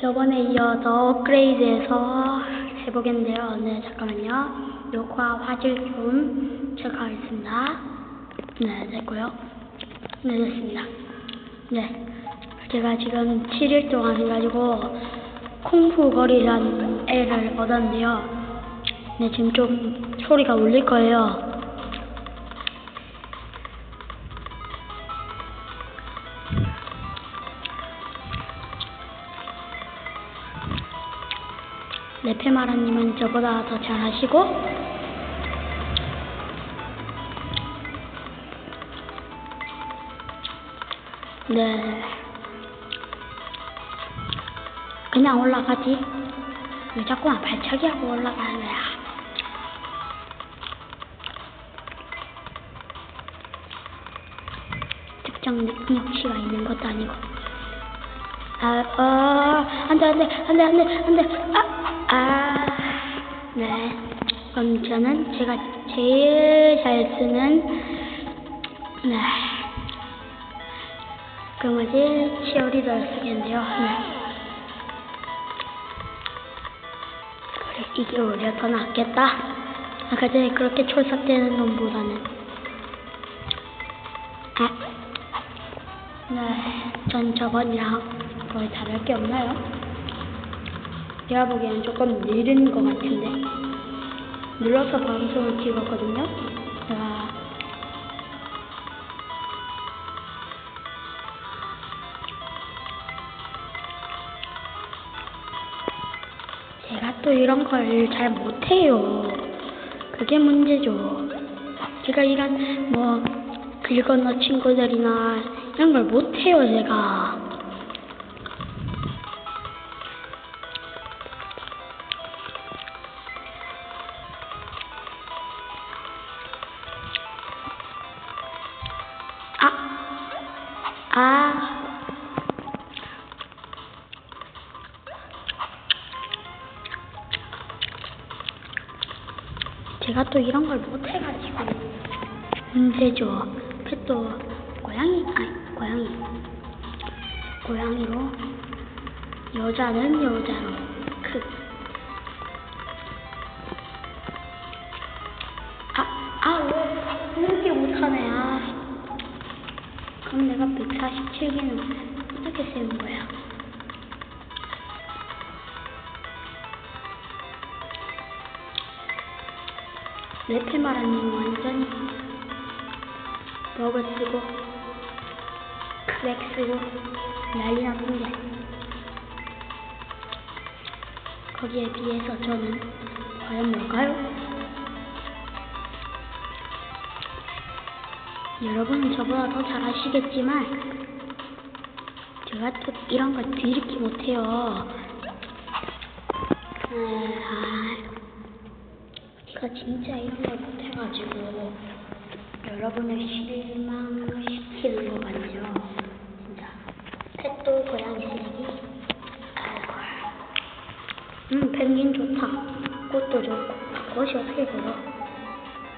저번에 이어서 업그레이드해서 해보겠는데요. 네, 잠깐만요. 녹화 화질 좀 체크하겠습니다. 네, 됐고요. 네, 됐습니다. 네, 제가 지금 7일 동안 해가지고 콩푸거리라는 애를 얻었는데요. 네, 지금 좀 소리가 울릴 거예요. 네페마라님은 저보다 더 잘하시고 네. 그냥 올라가지. 왜 자꾸만 발차기 하고 올라가는 거야? 특정 능력치가 있는 것도 아니고 아, 어, 안 돼, 안 돼, 안 돼, 안 돼, 안 돼. 아, 아. 네. 그럼 저는 제가 제일 잘 쓰는, 네. 그 뭐지, 치어리더를 쓰겠는데요. 네. 그래, 이게 오히려 더 낫겠다. 아까 전에 그렇게 촐싹대는 놈보다는. 아. 네, 전 저번이랑 거의 다를 게 없나요? 제가 보기에는 조금 느린 것 같은데 눌러서 방송을 찍었거든요. 제가 제가 또 이런 걸 잘 못해요. 그게 문제죠. 제가 이런 뭐 긁어너 친구들이나 이런 걸 못해요, 제가. 아. 제가 또 이런 걸 못해가지고 문제죠. 그또 고양이, 아니 고양이, 고양이로 여자는 여자로 그. 아, 아, 왜 이렇게 못하네, 아. 그럼 내가 147개는 어떻게 세운 거야? 네페마라님 완전히 버그 쓰고 크랙 쓰고 난리 났는데 거기에 비해서 저는 과연 뭘까요? 여러분은 저보다 더 잘하시겠지만 제가 또 이런 걸 뒤집기 못해요. 에, 아, 제가 진짜 이런 걸 못해가지고 여러분을 실망시키는 거 같네요. 진짜 펫도 고양이 쓰레기. 음, 펭귄 좋다. 꽃도 좋고. 꽃이 어떻게 걸어?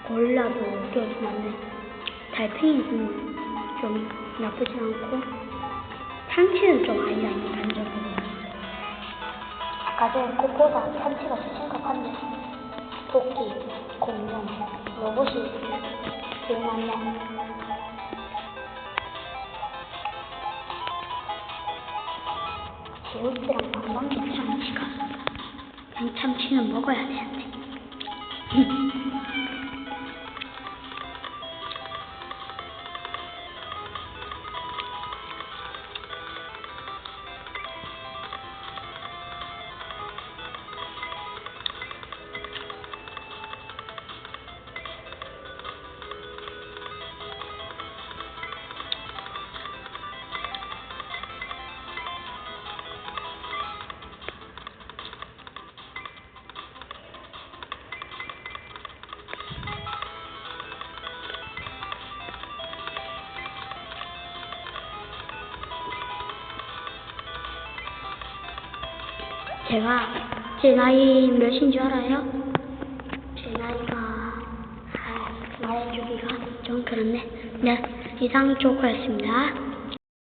골라도 안 돼. 달팽이는 좀 나쁘진 않고 참치는 좀 아니다 인간적으로 아까 전에 꽃보다 참치가 더 심각한데 토끼, 공룡, 로봇이 제일 많네 제우스랑 방방이 참치가 그냥 참치는 먹어야 되는데 제가 제 나이 몇인 줄 알아요? 제 나이가 아, 말해주기가 좀 그렇네. 네, 이상 조커였습니다.